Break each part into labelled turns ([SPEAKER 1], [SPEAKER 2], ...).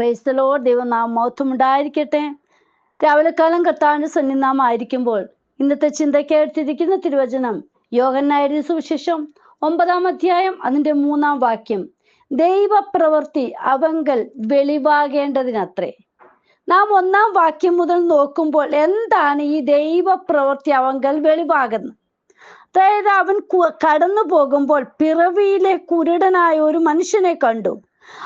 [SPEAKER 1] പ്രൈസ്തലോ ദൈവം നാം മഹത്വം ഉണ്ടായിരിക്കട്ടെ രാവിലെ കാലം കർത്താവിന്റെ സന്നിധാനം ആയിരിക്കുമ്പോൾ ഇന്നത്തെ ചിന്തയ്ക്കെടുത്തിരിക്കുന്ന തിരുവചനം യോഗനായ സുവിശേഷം ഒമ്പതാം അധ്യായം അതിന്റെ മൂന്നാം വാക്യം. ദൈവപ്രവൃത്തി അവങ്കൽ വെളിവാകേണ്ടതിനത്രേ. നാം ഒന്നാം വാക്യം മുതൽ നോക്കുമ്പോൾ എന്താണ് ഈ ദൈവപ്രവൃത്തി അവങ്കൽ വെളിവാകുന്നത്? അതായത് അവൻ കടന്നു പോകുമ്പോൾ പിറവിയിലെ കുരുടനായ ഒരു മനുഷ്യനെ കണ്ടു.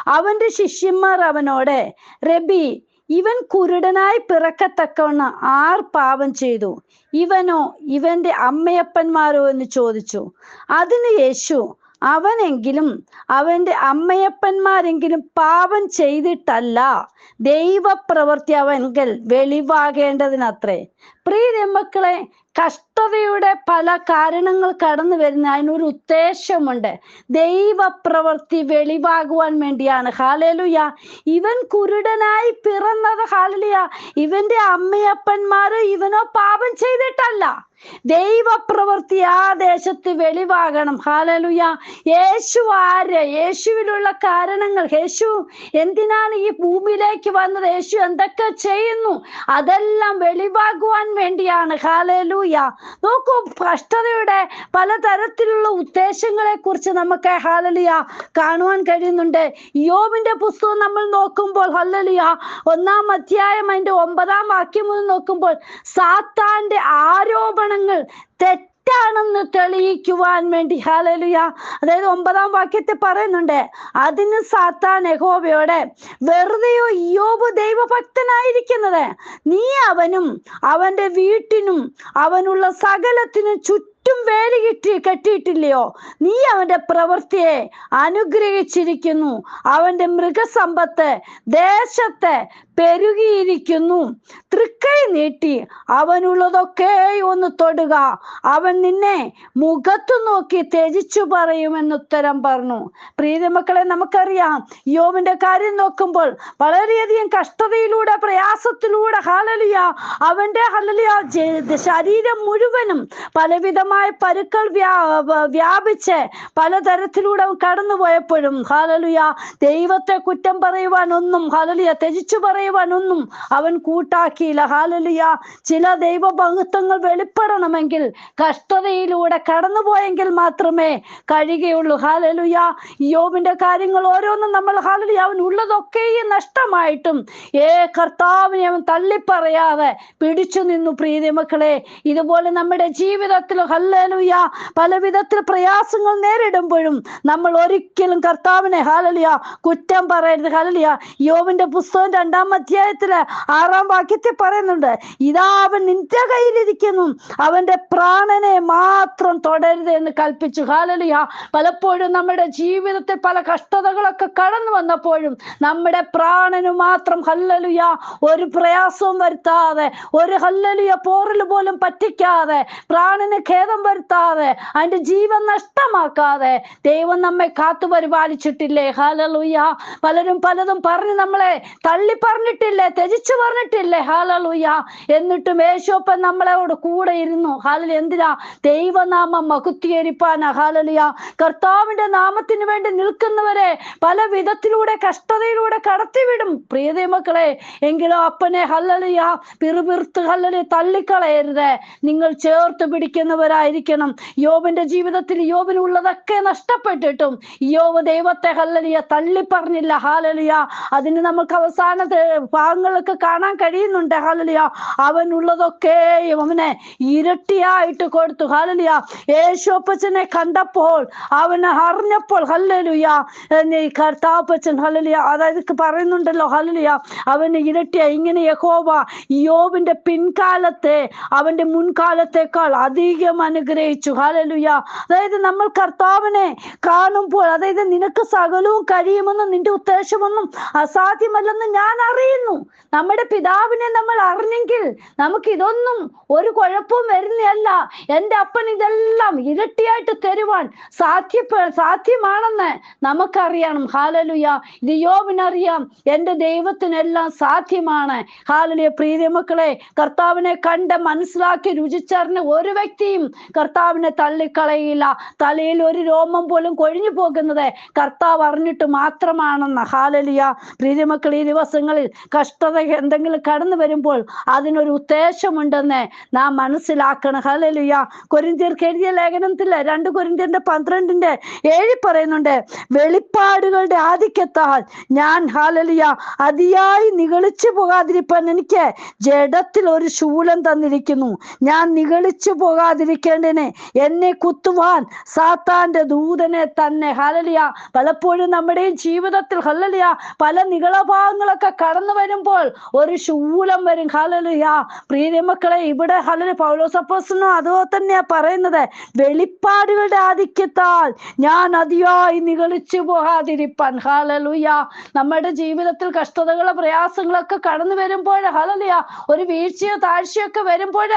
[SPEAKER 1] അവന്റെ ശിഷ്യന്മാർ അവനോട് റബി ഇവൻ കുരുടനായി പിറക്കത്തക്കവണ്ണം ആർ പാപം ചെയ്തു? ഇവനോ ഇവന്റെ അമ്മയപ്പന്മാരോ എന്ന് ചോദിച്ചു. അതിന് യേശു അവനെങ്കിലും അവന്റെ അമ്മയപ്പന്മാരെങ്കിലും പാപം ചെയ്തിട്ടല്ല ദൈവപ്രവൃത്തി അവൻകൽ വെളിവാകേണ്ടതിനത്രേ. പ്രിയ മക്കളെ കഷ്ടതയുടെ പല കാരണങ്ങൾ കടന്നു വരുന്ന അതിനൊരു ഉദ്ദേശമുണ്ട് ദൈവപ്രവൃത്തി വെളിവാകുവാൻ വേണ്ടിയാണ്. ഹാലലുയ. ഇവൻ കുരുടനായി പിറന്നത് ഹാലലിയ. ഇവന്റെ അമ്മയപ്പന്മാര് ഇവനോ പാപം ചെയ്തിട്ടല്ല. ദൈവപ്രവൃത്തി ആ ദേശത്ത് വെളിവാകണം. ഹാലലുയ. യേശു ആര്? യേശുവിലുള്ള കാരണങ്ങൾ. യേശു എന്തിനാണ് ഈ ഭൂമിയിലേക്ക് വന്നത്? യേശു എന്തൊക്കെ ചെയ്യുന്നു? അതെല്ലാം വെളിവാകുവാൻ വേണ്ടിയാണ്. ഹാലലൂയ. നോക്കൂ കഷ്ടതയുടെ പലതരത്തിലുള്ള ഉദ്ദേശങ്ങളെ കുറിച്ച് നമുക്ക് ഹാലലിയ കാണുവാൻ കഴിയുന്നുണ്ട്. യോബിന്റെ പുസ്തകം നമ്മൾ നോക്കുമ്പോൾ ഹല്ലലിയ ഒന്നാം അധ്യായം അതിന്റെ ഒമ്പതാം വാക്യം നോക്കുമ്പോൾ സാത്താന്റെ ആരോപണങ്ങൾ തെറ്റാണെന്ന് തെളിയിക്കുവാൻ വേണ്ടി. ഹാലലുയ അതായത് ഒമ്പതാം വാക്യത്തെ പറയുന്നുണ്ട് അതിന് സാത്താൻ യഹോവയോടെ വെറുതെയോ യോബ് ദൈവഭക്തനായിരിക്കുന്നത്? നീ അവനും അവന്റെ വീട്ടിനും അവനുള്ള സകലത്തിനും ചുറ്റും വേലി കിട്ടി കെട്ടിയിട്ടില്ലയോ? നീ അവന്റെ പ്രവൃത്തിയെ അനുഗ്രഹിച്ചിരിക്കുന്നു. അവന്റെ മൃഗസമ്പത്ത് ദേശത്തെ പെരുകിയിരിക്കുന്നു. തൃക്കൈ നീട്ടി അവനുള്ളതൊക്കെ ഒന്ന് തൊടുക. അവൻ നിന്നെ മുഖത്തു നോക്കി ത്യജിച്ചു പറയുമെന്ന് ഉത്തരം പറഞ്ഞു. പ്രീതിമക്കളെ നമുക്കറിയാം യോവിന്റെ കാര്യം നോക്കുമ്പോൾ വളരെയധികം കഷ്ടതയിലൂടെ പ്രയാസത്തിലൂടെ ഹലലിയ അവന്റെ ഹലലിയ ശരീരം മുഴുവനും പലവിധമായ പരുക്കൾ വ്യാ വ്യാപിച്ച് പലതരത്തിലൂടെ കടന്നു പോയപ്പോഴും ഹാലലുയ ദൈവത്തെ കുറ്റം പറയുവാൻ ഒന്നും ഹാലലുയ ത്യജിച്ചു പറയുവാൻ ഒന്നും അവൻ കൂട്ടാക്കിയില്ല. ഹാലലുയ ചില ദൈവ ബഹുത്വങ്ങൾ വെളിപ്പെടണമെങ്കിൽ കഷ്ടതയിലൂടെ കടന്നുപോയെങ്കിൽ മാത്രമേ കഴിയുകയുള്ളൂ. ഹാലലുയ യോബിന്റെ കാര്യങ്ങൾ ഓരോന്നും നമ്മൾ ഹാലലുയ അവൻ ഉള്ളതൊക്കെയും നഷ്ടമായിട്ടും ഏ കർത്താവിനെ അവൻ തള്ളിപ്പറയാതെ പിടിച്ചു നിന്നു പ്രീതി മക്കളെ ഇതുപോലെ നമ്മുടെ ജീവിതത്തിൽ ഹല്ലലുയ. പല വിധത്തിൽ പ്രയാസങ്ങൾ നേരിടുമ്പോഴും നമ്മൾ ഒരിക്കലും കർത്താവിനെ ഹാലലിയ കുറ്റം പറയരുത് ഹാലലിയ യോവിന്റെ പുസ്തകം രണ്ടാം അധ്യായത്തിൽ ആറാം വാക്യത്തിൽ പറയുന്നുണ്ട് ഇതാ അവൻ നിന്റെ കയ്യിലിരിക്കുന്നു. അവന്റെ പ്രാണനെ മാത്രം തുടരുത് എന്ന് കൽപ്പിച്ചു. ഹാലലിയ പലപ്പോഴും നമ്മുടെ ജീവിതത്തിൽ പല കഷ്ടതകളൊക്കെ കടന്നു വന്നപ്പോഴും നമ്മുടെ പ്രാണന് മാത്രം ഹല്ലലുയ ഒരു പ്രയാസവും വരുത്താതെ ഒരു ഹല്ലലുയ പോറിൽ പോലും പറ്റിക്കാതെ പ്രാണന് ഖേദം വരുത്താതെ അതിന്റെ ജീവൻ നഷ്ടമാക്കാതെ ദൈവം നമ്മെ കാത്തു പരിപാലിച്ചിട്ടില്ലേ? ഹാലലൂയ പലരും പലതും പറഞ്ഞ് നമ്മളെ തള്ളി പറഞ്ഞിട്ടില്ലേ ത്യജിച്ചു പറഞ്ഞിട്ടില്ലേ? ഹാലലൂയ എന്നിട്ടും യേശോപ്പൻ നമ്മളോട് കൂടെ ഇരുന്നു. ഹാലൽ എന്തിനാ? ദൈവനാമം മകുത്തിയേരിപ്പാന ഹാലലിയ കർത്താവിന്റെ നാമത്തിന് വേണ്ടി നിൽക്കുന്നവരെ പല വിധത്തിലൂടെ കഷ്ടതയിലൂടെ കടത്തിവിടും. പ്രിയതേ മക്കളെ എങ്കിലോ അപ്പനെ ഹല്ലലിയ പിറുപിറുത്ത് ഹല്ലലി തള്ളിക്കളയരുത്. നിങ്ങൾ ചേർത്ത് പിടിക്കുന്നവരായിരിക്കണം യോബിന്റെ ജീവിതത്തിൽ യോബിനുള്ളതൊക്കെ നഷ്ടപ്പെട്ടിട്ടും യോബ് ദൈവത്തെ ഹല്ലലിയ തള്ളി പറഞ്ഞില്ല ഹാലലിയ അതിന് നമുക്ക് അവസാന ഭാഗങ്ങളൊക്കെ കാണാൻ കഴിയുന്നുണ്ട്. ഹാലലിയ അവനുള്ളതൊക്കെയും അവനെ ഇരട്ടിയായിട്ട് കൊടുത്തു. ഹാലലിയ യേശോപ്പച്ചനെ കണ്ടപ്പോൾ അവനെ അറിഞ്ഞപ്പോൾ ഹല്ലലുയ കർത്താപ്പച്ചൻ ഹലലിയ അതായത് പറയുന്നുണ്ടല്ലോ ഹലലിയ അവന് ഇരട്ടിയ. ഇങ്ങനെ യഹോവ യോബിന്റെ പിൻകാലത്തെ അവന്റെ മുൻകാലത്തെക്കാൾ അധികം അനുഗ്രഹിച്ചു. ഹാലലുയ അതായത് നമ്മൾ കർത്താവിനെ കാണുമ്പോൾ അതായത് നിനക്ക് സകലവും കഴിയുമെന്നും നിന്റെ ഉദ്ദേശമൊന്നും അസാധ്യമല്ലെന്ന് ഞാൻ അറിയുന്നു. നമ്മുടെ പിതാവിനെ നമ്മൾ അറിഞ്ഞെങ്കിൽ നമുക്ക് ഇതൊന്നും ഒരു കുഴപ്പവും വരുന്നതല്ല. എന്റെ അപ്പൻ ഇതെല്ലാം ഇരട്ടിയായിട്ട് തരുവാൻ സാധ്യ സാധ്യമാണെന്ന് നമുക്കറിയണം. ഹാലലുയ ഇത് യോവിനറിയാം എന്റെ ദൈവത്തിനെല്ലാം സാധ്യമാണ്. ഹാലലുയ പ്രീതി മക്കളെ കർത്താവിനെ കണ്ട് മനസ്സിലാക്കി രുചിച്ചറിഞ്ഞ ഒരു വ്യക്തിയും കർത്താവിനെ തള്ളിക്കളയില്ല. തലയിൽ ഒരു രോമം പോലും കൊഴിഞ്ഞു പോകുന്നത് കർത്താവ് അറിഞ്ഞിട്ട് മാത്രമാണെന്ന്. ഹാലലിയ പ്രീതിമക്കൾ ഈ ദിവസങ്ങളിൽ കഷ്ടത എന്തെങ്കിലും കടന്നു വരുമ്പോൾ അതിനൊരു ഉദ്ദേശമുണ്ടെന്ന് നാം മനസ്സിലാക്കണം. ഹാലലിയ കൊരിന്തിയർക്ക് എഴുതിയ ലേഖനത്തിൽ രണ്ട് കൊരിന്തിയന്റെ പന്ത്രണ്ടിന്റെ ഏഴി പറയുന്നുണ്ട് വെളിപ്പാടുകളുടെ ആധിക്യത്താൽ ഞാൻ ഹാലലിയ അതിയായി നിഗളിച്ചു പോകാതിരിപ്പാൻ എനിക്ക് ജഡത്തിൽ ഒരു ശൂലം തന്നിരിക്കുന്നു. ഞാൻ നിഗളിച്ചു പോകാതിരിക്കേണ്ടതിന് എന്നെ കുത്തുവാൻ സാത്താന്റെ ദൂതനെ തന്നെ. ഹലലിയ പലപ്പോഴും നമ്മുടെയും ജീവിതത്തിൽ ഹലലിയ പല നികളഭാഗങ്ങളൊക്കെ കടന്നു വരുമ്പോൾ ഒരു ശൂലം വരും. ഹലലിയ പ്രിയമക്കളെ ഇവിടെ ഹലലി പൗലോസപ്പോസിനും അതുപോലെ തന്നെയാ പറയുന്നത്. വെളിപ്പാടുകളുടെ ആധിക്യത്താൽ ഞാൻ അതിയായി നികളിച്ചു പോകാതിരിപ്പാൻ. ഹലലുയ നമ്മുടെ ജീവിതത്തിൽ കഷ്ടതകളെ പ്രയാസങ്ങളൊക്കെ കടന്നു വരുമ്പോൾ ഹലലിയ ഒരു വീഴ്ചയോ താഴ്ചയോ ഒക്കെ വരുമ്പോൾ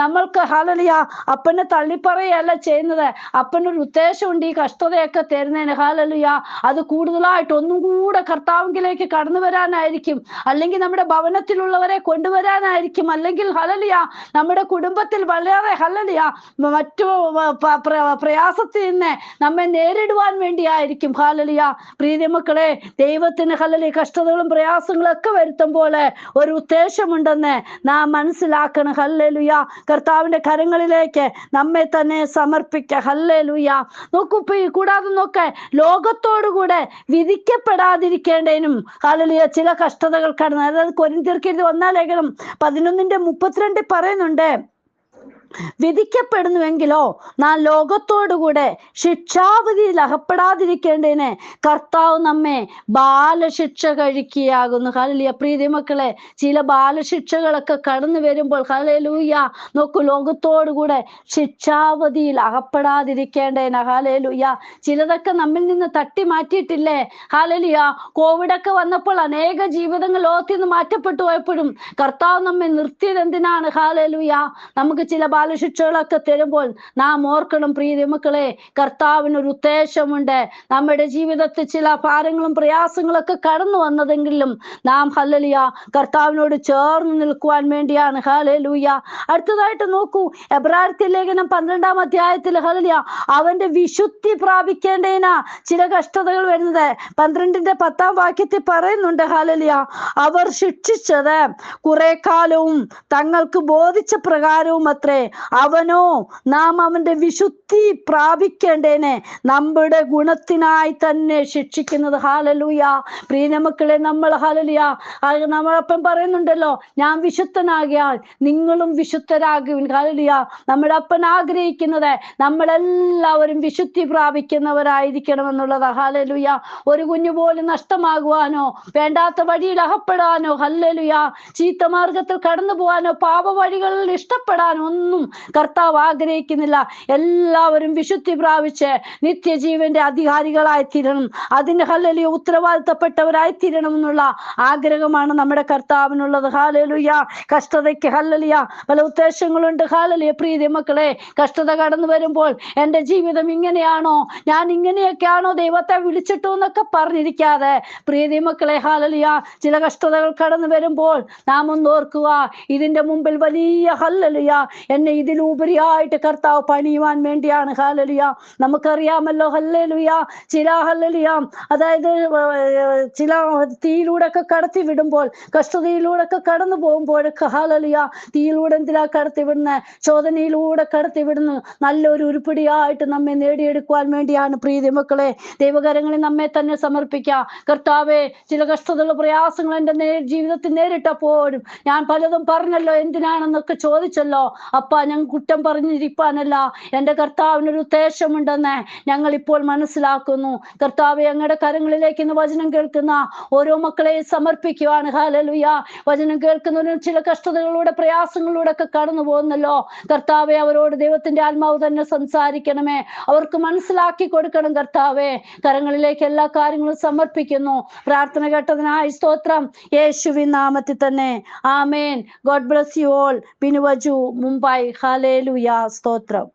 [SPEAKER 1] നമ്മൾക്ക് ഹലലിയ അപ്പനെ തള്ളിപ്പറയല്ല ചെയ്യുന്നത്. അപ്പനൊരു ഉദ്ദേശമുണ്ട് ഈ കഷ്ടതയൊക്കെ തരുന്നതിന്. ഹാലലുയ അത് കൂടുതലായിട്ട് ഒന്നും കൂടെ കർത്താവിലേക്ക് കടന്നു വരാനായിരിക്കും. അല്ലെങ്കിൽ നമ്മുടെ ഭവനത്തിലുള്ളവരെ കൊണ്ടുവരാനായിരിക്കും. അല്ലെങ്കിൽ ഹലലിയ നമ്മുടെ കുടുംബത്തിൽ വളരെ ഹലലിയ മറ്റു പ്രയാസത്തിൽ നിന്ന് നമ്മെ നേരിടുവാൻ വേണ്ടിയായിരിക്കും. ഹാലലിയ പ്രീതിമക്കളെ ദൈവത്തിന് ഹലലി കഷ്ടതകളും പ്രയാസങ്ങളും ഒക്കെ വരുത്തുമ്പോൾ ഒരു ഉദ്ദേശമുണ്ടെന്ന് നാം മനസ്സിലാക്കണം. ഹല്ലലുയ കർത്താവിന്റെ കരങ്ങളിലേക്ക് നമ്മെ തന്നെ സമർപ്പിക്ക. നോക്കൂ ഇപ്പൊ ഈ കൂടാതെ നോക്കെ. ലോകത്തോടുകൂടെ വിധിക്കപ്പെടാതിരിക്കേണ്ടതിനും ഹല്ലേലൂയ ചില കഷ്ടതകൾ കടന്ന് അതായത് കൊരിന്തിർക്കെഴുതി ഒന്നാം ലേഖനം പതിനൊന്നിന്റെ മുപ്പത്തിരണ്ടിൽ പറയുന്നുണ്ട്. വിധിക്കപ്പെടുന്നുവെങ്കിലോ നാം ലോകത്തോടുകൂടെ ശിക്ഷാവിധിയിൽ അകപ്പെടാതിരിക്കേണ്ടതിന് കർത്താവ് നമ്മെ ബാലശിക്ഷ കഴിക്കുകയാകുന്നു. ഹലിയ പ്രീതി മക്കളെ ചില ബാലശിക്ഷകളൊക്കെ കടന്നു വരുമ്പോൾ ഹലലൂയ നോക്കൂ ലോകത്തോടുകൂടെ ശിക്ഷാവധിയിൽ അകപ്പെടാതിരിക്കേണ്ടതിന് ഹാലേലൂയ ചിലതൊക്കെ നമ്മിൽ നിന്ന് തട്ടി മാറ്റിയിട്ടില്ലേ? ഹാലലിയ കോവിഡൊക്കെ വന്നപ്പോൾ അനേക ജീവിതങ്ങൾ ലോകത്തിൽ നിന്ന് മാറ്റപ്പെട്ടു പോയപ്പോഴും കർത്താവ് നമ്മെ നിർത്തിയത് എന്തിനാണ്? ഹാലലുയ നമുക്ക് ചില ബാലശിക്ഷകളൊക്കെ തരുമ്പോൾ നാം ഓർക്കണം പ്രീതി മക്കളെ കർത്താവിന് ഒരു ഉദ്ദേശമുണ്ട് നമ്മുടെ ജീവിതത്തിൽ ചില ഭാരങ്ങളും പ്രയാസങ്ങളൊക്കെ കടന്നു വന്നതെങ്കിലും നാം ഹല്ലലിയ കർത്താവിനോട് ചേർന്ന് നിൽക്കുവാൻ വേണ്ടിയാണ്. ഹലലൂയ അടുത്തതായിട്ട് നോക്കൂ എബ്രാർത്തി ലേഖനം പന്ത്രണ്ടാം അധ്യായത്തിൽ ഹലലിയ അവന്റെ വിശുദ്ധി പ്രാപിക്കേണ്ടതിനാ ചില കഷ്ടതകൾ വരുന്നത്. പന്ത്രണ്ടിന്റെ പത്താം വാക്യത്തിൽ പറയുന്നുണ്ട് ഹലലിയ അവർ ശിക്ഷിച്ചത് കുറെ കാലവും തങ്ങൾക്ക് ബോധിച്ച പ്രകാരവും അത്രേ അവനോ നാം അവന്റെ വിശുദ്ധി പ്രാപിക്കേണ്ടേനെ. നമ്മുടെ ഗുണത്തിനായി തന്നെ ശിക്ഷിക്കുന്നത്. ഹാലലൂയ പ്രിയമക്കളെ നമ്മൾ ഹാലലിയ നമ്മളപ്പം പറയുന്നുണ്ടല്ലോ ഞാൻ വിശുദ്ധനാകിയാൽ നിങ്ങളും വിശുദ്ധരാകുവിൻ. ഹാലലിയ നമ്മുടെ അപ്പൻ ആഗ്രഹിക്കുന്നത് നമ്മളെല്ലാവരും വിശുദ്ധി പ്രാപിക്കുന്നവരായിരിക്കണം എന്നുള്ളത്. ഹാലലുയ ഒരു കുഞ്ഞു പോലും നഷ്ടമാകുവാനോ വേണ്ടാത്ത വഴിയിൽ അകപ്പെടാനോ ഹല്ലലുയ. ചീത്ത മാർഗത്തിൽ കടന്നു പോകാനോ പാപ വഴികളിൽ ഇഷ്ടപ്പെടാനോ ഒന്നും കർത്താവ് ആഗ്രഹിക്കുന്നില്ല. എല്ലാവരും വിശുദ്ധി പ്രാപിച്ച് നിത്യജീവന്റെ അധികാരികളായി തീരണം അതിന് ഹല്ലലിയ ഉത്തരവാദിത്തപ്പെട്ടവരായി തീരണം എന്നുള്ള ആഗ്രഹമാണ് നമ്മുടെ കർത്താവിനുള്ളത്. ഹാലലുയ കഷ്ടതയ്ക്ക് ഹല്ലലിയ. പല ഉദ്ദേശങ്ങളുണ്ട്. ഹാലലിയ പ്രീതി മക്കളെ കഷ്ടത കടന്നു വരുമ്പോൾ എന്റെ ജീവിതം ഇങ്ങനെയാണോ? ഞാൻ ഇങ്ങനെയൊക്കെയാണോ ദൈവത്തെ വിളിച്ചിട്ടു എന്നൊക്കെ പറഞ്ഞിരിക്കാതെ. പ്രീതി മക്കളെ ഹാലലിയ ചില കഷ്ടതകൾ കടന്നു വരുമ്പോൾ നാം ഒന്ന് ഓർക്കുക ഇതിന്റെ മുമ്പിൽ വലിയ ഹല്ലലിയ. എന്നെ ഇതിലുപരിയായിട്ട് കർത്താവ് പണിയുവാൻ വേണ്ടിയാണ്. ഹാലലിയ നമുക്കറിയാമല്ലോ. ഹല്ലലിയ ചില ഹല്ലലിയ അതായത് ചില തീയിലൂടെ ഒക്കെ കടത്തി വിടുമ്പോൾ കഷ്ടതയിലൂടെ ഒക്കെ കടന്നു പോകുമ്പോഴൊക്കെ ഹാലലിയ തീയിലൂടെ എന്തിനാ കടത്തി വിടുന്നത് ചോദനയിലൂടെ കടത്തി വിടുന്നു. നല്ലൊരു ഉരുപ്പിടിയായിട്ട് നമ്മെ നേടിയെടുക്കുവാൻ വേണ്ടിയാണ്. പ്രീതി മക്കളെ ദൈവകരങ്ങളിൽ നമ്മെ തന്നെ സമർപ്പിക്കാം. കർത്താവെ ചില കഷ്ടതയുള്ള പ്രയാസങ്ങൾ എന്റെ ജീവിതത്തിൽ നേരിട്ടപ്പോഴും ഞാൻ പലതും പറഞ്ഞല്ലോ. എന്തിനാണെന്നൊക്കെ ചോദിച്ചല്ലോ. അപ്പ ഞങ്ങൾ കുറ്റം പറഞ്ഞിരിപ്പാനല്ല. എന്റെ കർത്താവിനൊരു ഉദ്ദേശമുണ്ടെന്ന് ഞങ്ങൾ ഇപ്പോൾ മനസ്സിലാക്കുന്നു. കർത്താവ് ഞങ്ങളുടെ കരങ്ങളിലേക്ക് ഇന്ന് വചനം കേൾക്കുന്ന ഓരോ മക്കളെയും സമർപ്പിക്കുവാണ്. ഹാലലുയ വചനം കേൾക്കുന്നവരും ചില കഷ്ടതകളിലൂടെ പ്രയാസങ്ങളിലൂടെ ഒക്കെ കടന്നു പോകുന്നല്ലോ. കർത്താവെ അവരോട് ദൈവത്തിന്റെ ആത്മാവ് തന്നെ സംസാരിക്കണമേ. അവർക്ക് മനസ്സിലാക്കി കൊടുക്കണം കർത്താവെ. കരങ്ങളിലേക്ക് എല്ലാ കാര്യങ്ങളും സമർപ്പിക്കുന്നു. പ്രാർത്ഥന കേട്ടതിനായി സ്തോത്രം. യേശുവിൻ നാമത്തിൽ തന്നെ. ആമേൻ. God bless you all. ബിനുവജു Mumbai. ഹാലേലുയ സ്തോത്രം.